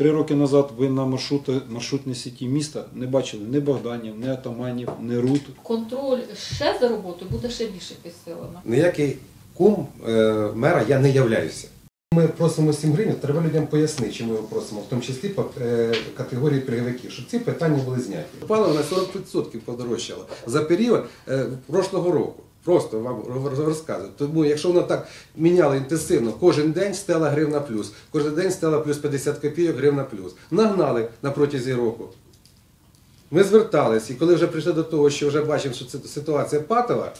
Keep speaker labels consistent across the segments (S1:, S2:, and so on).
S1: Три роки назад ви на маршрути, маршрутній сіті міста не бачили ні Богданів, ні Атаманів, ні Рут.
S2: Контроль ще за роботою буде ще більше підсилено.
S3: Ніякий кум е, мера я не являюся. Ми просимо 7 гривень, треба людям пояснити, чому ми його просимо, в тому числі по е, категорії пільговиків, щоб ці питання були зняті. Паливо на 40% подорожчало за період е, прошлого року. Просто вам роз- розказую. Тому якщо воно так міняло інтенсивно, кожен день стела гривна плюс, кожен день стела плюс 50 копійок гривна плюс. Нагнали на протязі року. Ми звертались, і коли вже прийшли до того, що вже бачимо, що ситуація патова,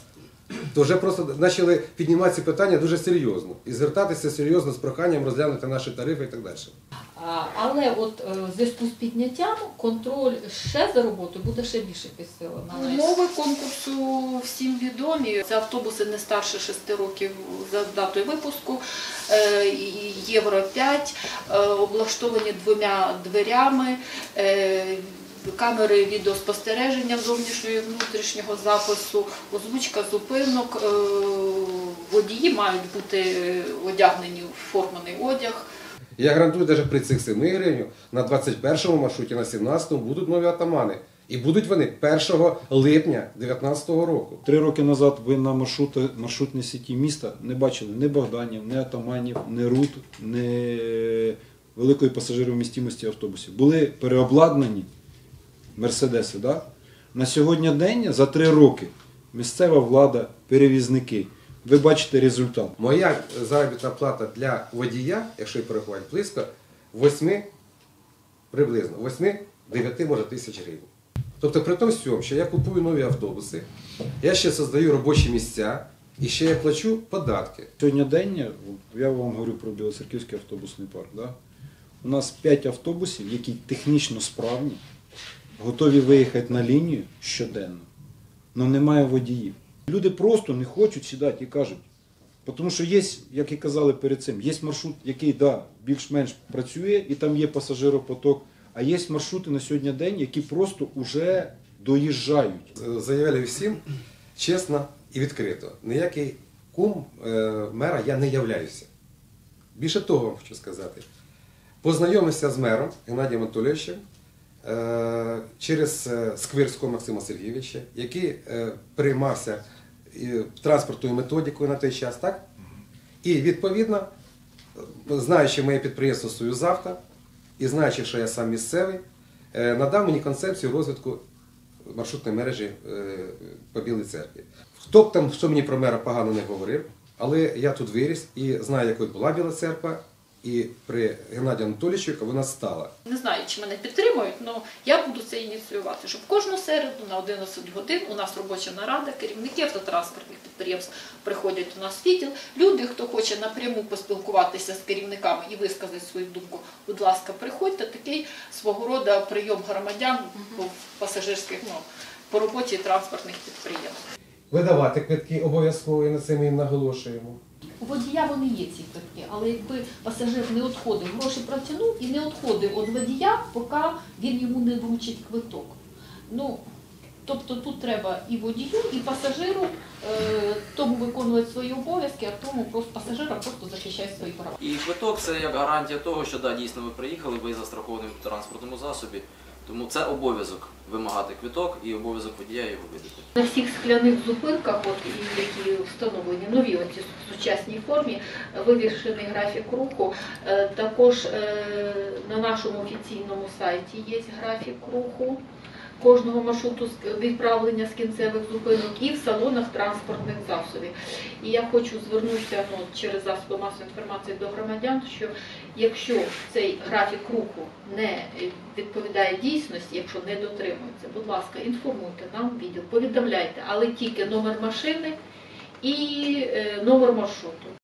S3: то вже просто почали піднімати ці питання дуже серйозно і звертатися серйозно з проханням розглянути наші тарифи і так далі.
S2: Але от е, в зв'язку з підняттям контроль ще за роботою буде ще більше підсилено.
S4: Умови конкурсу всім відомі. Це автобуси не старше 6 років за датою випуску, е, євро 5, е, облаштовані двома дверями. Е, Камери відеоспостереження зовнішнього і внутрішнього запису, озвучка зупинок, е, водії мають бути одягнені в форманий одяг.
S3: Я гарантую, навіть при цих 7 гривень на 21-му маршруті, на 17-му будуть нові атамани. І будуть вони 1 липня 2019 року.
S1: Три роки назад ви на маршрути, маршрутній сіті міста не бачили ні Богданів, ні Атаманів, ні Рут, ні великої пасажировмістимості автобусів. Були переобладнані мерседеси. Да? На сьогодні день за три роки місцева влада, перевізники. Ви бачите результат.
S3: Моя заробітна плата для водія, якщо її порахувати, близько 8, приблизно 8-9 може тисяч гривень. Тобто при тому всьому, що я купую нові автобуси, я ще создаю робочі місця і ще я плачу податки.
S1: Сьогодні день, я вам говорю про Білоцерківський автобусний парк. Да? У нас 5 автобусів, які технічно справні, готові виїхати на лінію щоденно, але немає водіїв. Люди просто не хочуть сідати і кажуть. Тому що є, як і казали перед цим, є маршрут, який да, більш-менш працює, і там є пасажиропоток, а є маршрути на сьогодні день, які просто вже доїжджають.
S3: Заявляю всім чесно і відкрито. Ніякий кум е, мера я не являюся. Більше того хочу сказати. Познайомився з мером Геннадієм Анатолійовичем е, через е, Сквирського Максима Сергійовича, який е, приймався е, транспортною методикою на той час, так? І відповідно, е, знаючи моє підприємство Союзавто і знаючи, що я сам місцевий, е, надав мені концепцію розвитку маршрутної мережі е, по Білій церкві. Хто б там, що мені про мера погано не говорив, але я тут виріс і знаю, якою була Біла церква, і при Геннадію Анатолійовичу яка вона стала.
S4: Не знаю, чи мене підтримують, але я буду це ініціювати, щоб кожну середу на 11 годин у нас робоча нарада, керівники автотранспортних підприємств приходять у нас в відділ. Люди, хто хоче напряму поспілкуватися з керівниками і висказати свою думку, будь ласка, приходьте. Такий свого роду прийом громадян по пасажирських ну, по роботі транспортних підприємств.
S3: Видавати квитки обов'язково, і на це ми їм наголошуємо.
S2: У водія вони є ці квитки, але якби пасажир не відходив, гроші протягнув і не відходив від водія, поки він йому не вручить квиток. Ну, тобто тут треба і водію, і пасажиру е, тому виконувати свої обов'язки, а тому просто пасажира просто захищає свої права.
S5: І квиток це як гарантія того, що да, дійсно ви приїхали, ви застраховані в транспортному засобі. Тому це обов'язок вимагати квиток і обов'язок водія його видати.
S2: На всіх скляних зупинках, от, які встановлені нові оці сучасній формі, вивішений графік руху. Е, Також е, на нашому офіційному сайті є графік руху кожного маршруту відправлення з кінцевих зупинок і в салонах транспортних засобів. І я хочу звернутися ну, через засоби масової інформації до громадян, що якщо цей графік руху не відповідає дійсності, якщо не дотримується, будь ласка, інформуйте нам відділ, повідомляйте, але тільки номер машини і е, номер маршруту.